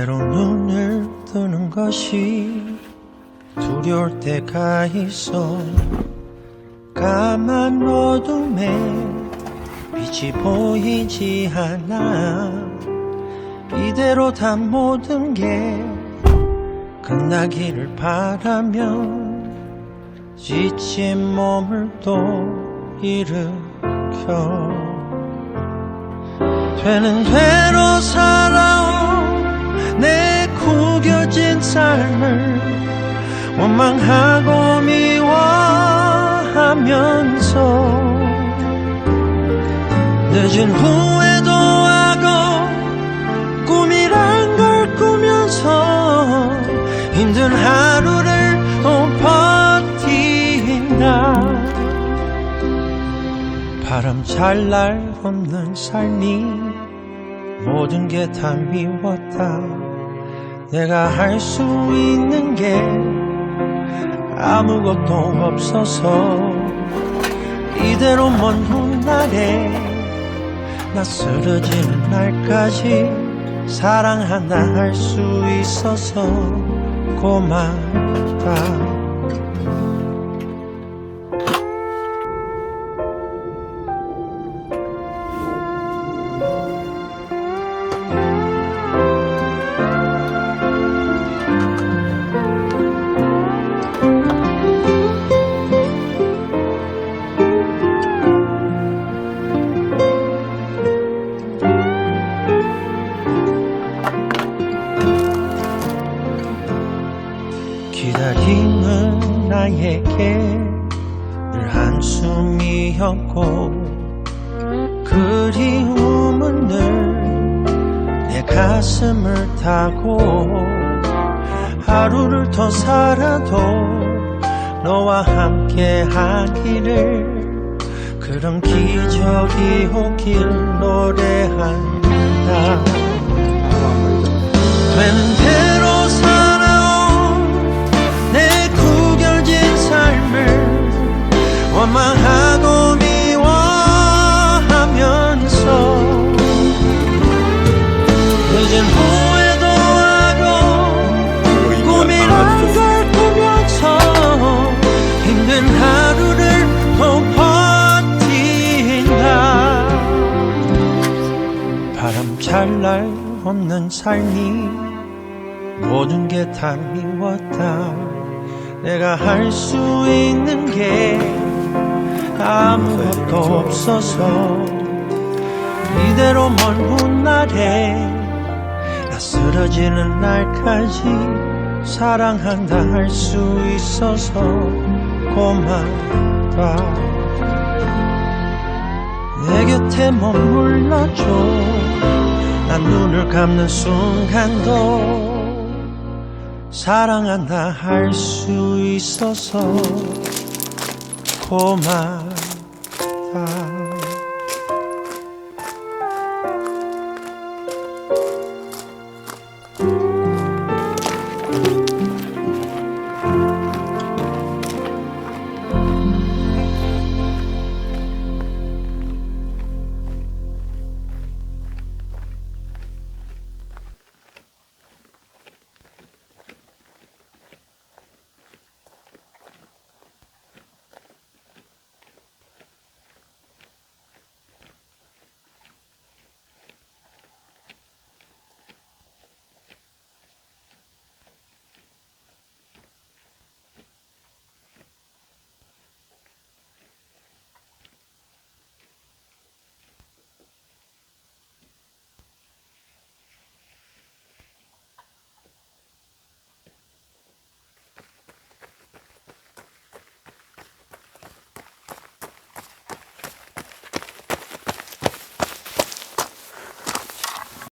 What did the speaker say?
때로 눈을 뜨는 것이 두려울 때가 있어. 까만 어둠에 빛이 보이지 않아. 이대로 다 모든 게 끝나기를 바라며 지친 몸을 또 일으켜 되는 대로 살아온 내 구겨진 삶을 원망하고 미워하면서 늦은 후회 하루를 또 버틴다. 바람 잘 날 없는 삶이 모든 게 다 미웠다. 내가 할 수 있는 게 아무것도 없어서 이대로 먼 훗날에 나 쓰러지는 날까지 사랑한다 할수 있어서 고맙다 나에게 늘 한숨이었고 그리움은 늘 내 가슴을 타고 하루를 더 살아도 너와 함께 하기를 그런 기적이 오길 노래한다 잘날 없는 삶이 모든 게 다 미웠다. 내가 할 수 있는 게 아무것도 없어서 이대로 먼 훗날에 나 쓰러지는 날까지 사랑한다 할 수 있어서 고맙다. 내 곁에 머물러줘 난 눈을 감는 순간도 사랑한다 할 수 있어서 고맙다.